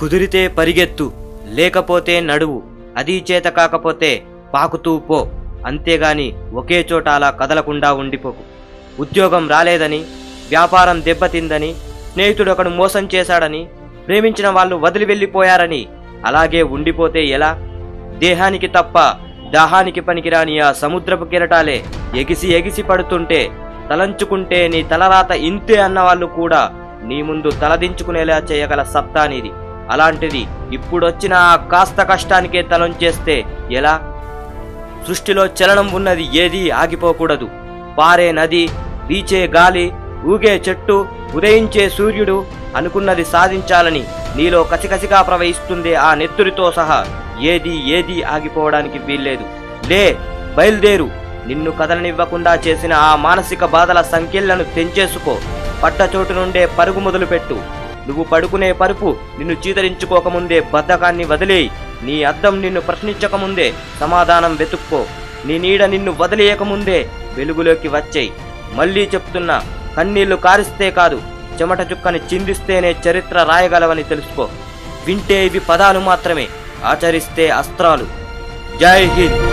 కుదిరితే పరిగెత్తు లేకపోతే నడువు. అది చేత కాకపోతే పాకుతూ పో. అంతేగాని ఒకే చోట అలా కదలకుండా ఉండిపోకు. ఉద్యోగం రాలేదని వ్యాపారం దెబ్బతిందని స్నేహితుడు ఒకడు మోసం చేశాడని ప్రేమించిన వాళ్ళు వదిలి వెళ్ళిపోయారని అలాగే ఉండిపోతే ఎలా? దేహానికి తప్ప దాహానికి పనికిరాని ఆ సముద్రపు కిరటాలే ఎగిసి ఎగిసి పడుతుంటే తలంచుకుంటే నీ తలరాత ఇంతే అన్నవాళ్ళు కూడా నీ ముందు తలదించుకునేలా చేయగల సత్తా నీది. అలాంటిది ఇప్పుడొచ్చిన ఆ కాస్త కష్టానికే తలంచేస్తే ఎలా? సృష్టిలో చలనం ఉన్నది ఏదీ ఆగిపోకూడదు. పారే నది వీచే గాలి ఊగే చెట్టు ఉదయించే సూర్యుడు అనుకున్నది సాధించాలని నీలో కసికసిగా ప్రవహిస్తుంది ఆ నెత్తురితో సహా ఏది ఏది ఆగిపోవడానికి వీల్లేదు. లే బయలుదేరు. నిన్ను కదలనివ్వకుండా చేసిన ఆ మానసిక బాధల సంఖ్యలను తెంచేసుకో. పట్టచోటు నుండే పరుగు మొదలుపెట్టు. నువ్వు పడుకునే పరుపు నిన్ను చీదరించుకోకముందే బద్ధకాన్ని వదిలేయి. నీ అద్దం నిన్ను ప్రశ్నించకముందే సమాధానం వెతుక్కో. నీ నీడ నిన్ను వదిలేయకముందే వెలుగులోకి వచ్చేయి. మళ్ళీ చెప్తున్నా కన్నీళ్ళు కారిస్తే కాదు చెమట చుక్కని చిందిస్తేనే చరిత్ర రాయగలవని తెలుసుకో. వింటే ఇవి పదాలు మాత్రమే ఆచరిస్తే అస్త్రాలు. జై హింద్.